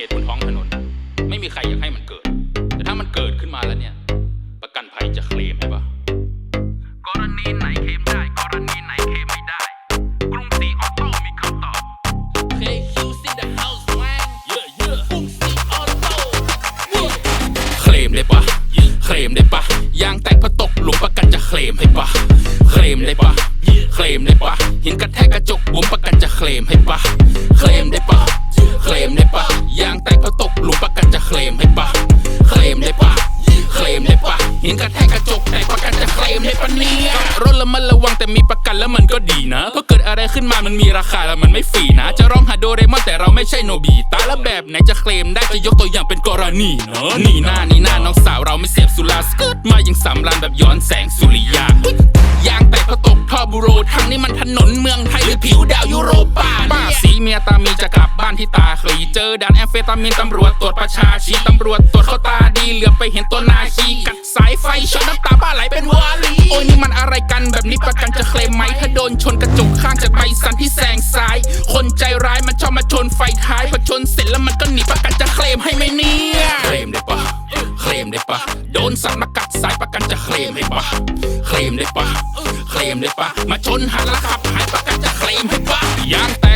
เหตุบนท้องถนน ไม่มีใครอยากให้มันเกิด แต่ถ้ามันเกิดขึ้นมาแล้วเนี่ย ประกันภัยจะเคลมให้ปะกรณีไหนเคลมได้ กรณีไหนเคลมไม่ได้ กรุงศรีออโต้มีคำตอบ KQ's in the house man yeah yeah กรุงศรีออโต้เคลมได้ปะเคลมได้ปะยางแตกพอตกหลุมประกันจะเคลมให้ปะเคลมได้ปะเคลมได้ปะหินกระแทกกระจกบุ๋มประกันจะเคลมให้ปะเคลมได้ปะเค ลมได้ปะยางแตกพอตกหลุมประกันจะเคลมให้ปะเคลมได้ปะเคลมได้ปะหินกระแทกกระจกแตกประกันจะเคลมให้ปะเนี่ยรถละมันระวังแต่มีประกันแล้วมันก็ดีนะเพราะเกิดอะไรขึ้นมามันมีราคาแล้วมันไม่ฟรีนะ จะร้องหาโดเรมอนแต่เราไม่ใช่โนบีตาแล้วแบบไหนจะเคลมได้จะยกตัวอย่างเป็นกรณีเนอะนี่หน้านี่หน้าน้องสาวเราไม่เสียบสุราสเกิร์ตมายังสำรานแบบย้อนแสงสุริยายางแตกก็ตกท่อบูโรทางนี้มันถนน มียตามีจะกลับบ้านที่ตาเคยเจอด่านแอมเฟตามีนตำรวจตรวจประชาชีตำรวจตรวจเขาตาดีเหลือไปเห็นตัวนาคีกัดสายไฟชนน้ำตาบ้าไหลเป็นวาลีโอ้ยนี่มันอะไรกันแบบนี้ประกันจะเคลมไหมถ้าโดนชนกระจกข้างจากใบสันที่แซงซ้าย คนใจร้ายมันชอบมาชนไฟท้ายพอชนเสร็จแล้วมันก็หนีประกันจะเคลมให้ไหมเนี่ยเคลมได้ปะเคลมได้ปะโดนสัตว์มากัดสายประกันจะเคลมให้ปะเคลมได้ปะเคลมได้ปะมาชนหันแล้วขับหายประกันจะเคลมให้ปะยางแต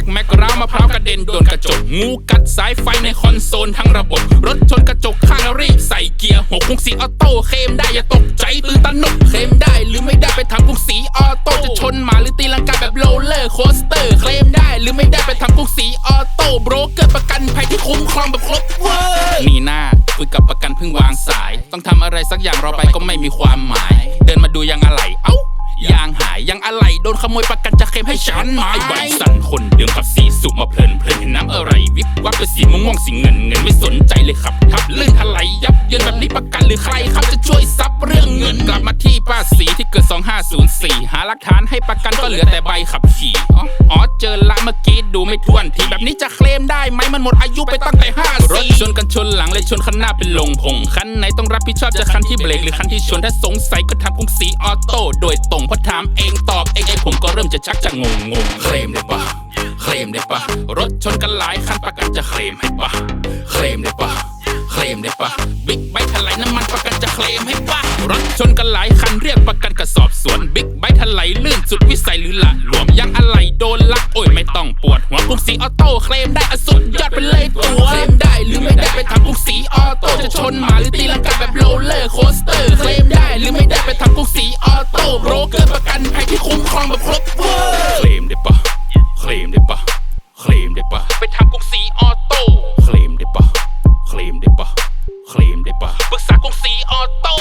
ร้าวมะพร้าวกระเด็นโดนกระจก งูกัดสายไฟในคอนโซลทั้งระบบ รถชนกระจกข้างรีบใส่เกียร์หกกรุงศรีออโต้เคลมได้อย่าตกใจตื่นตระหนกเคลมได้หรือไม่ได้ไปทำกุงศรีออโต้จะชนหมาหรือตีลังกาแบบโรลเลอร์โคสเตอร์เคลมได้หรือไม่ได้ไปทำกุงศรีออโต้โบรกเกอร์ประกันภัยที่คุ้มครองแบบครบเวอร์นี่หน้าคุยกับประกันเพิ่งวางสาย ต้องทำอะไรสักอย่างรอไปก็ไม่มีความหมาย เดินมาดูยังอะไรเอ้า ยางหายยังอะไรโดนขโมยประกันจะเคลมให้ฉันไหมไว้สั่นคนเดิมขับสีสุกมาเพลินเพลินเห็นน้ำอะไรวิบวับเป็นสีม่วงม่วงสีเงินเงินไม่สนใจเลยครับทับลื่นทลายยับเยินแบบนี้ประกันหรือใครครับจะช่วยซับเรื่องเงินกลับมาที่ป้าสีที่เกิด 2504 หาหลักฐานให้ประกันก็เหลือแต่ใบขับขี่ อ๋อเจอละเมื่อกี้ดูไม่ทวนทีแบบนี้จะเคลมได้ไหมมันหมดอายุไปตั้งแต่ห้ารถชนกันชนหลังเลยชนคันหน้าเป็นลงพงคันไหนต้องรับผิดชอบจะคันที่เบรกหรือคันที่ชนถ้าสงสัยก็ทำกรุงศรีออโต้โดยตรงเพราะถามเองตอบเองไอผมก็เริ่มจะชักจะงงงงเคลมได้ปะเคลมได้ปะรถชนกันหลายคันประกันจะเคลมให้ปะเคลมได้ปะเคลมได้ปะบิ๊กไบค์ถลายน้ำมันประกันจะเคลมให้ปะรถชนกันหลายคันเรียกประ มได้ปะเคลมได้ปะไปทำกรงสีออโต้เคลมได้ปะเคลมได้ปะเคลมได้ปะปรึกษากรงสีออโต้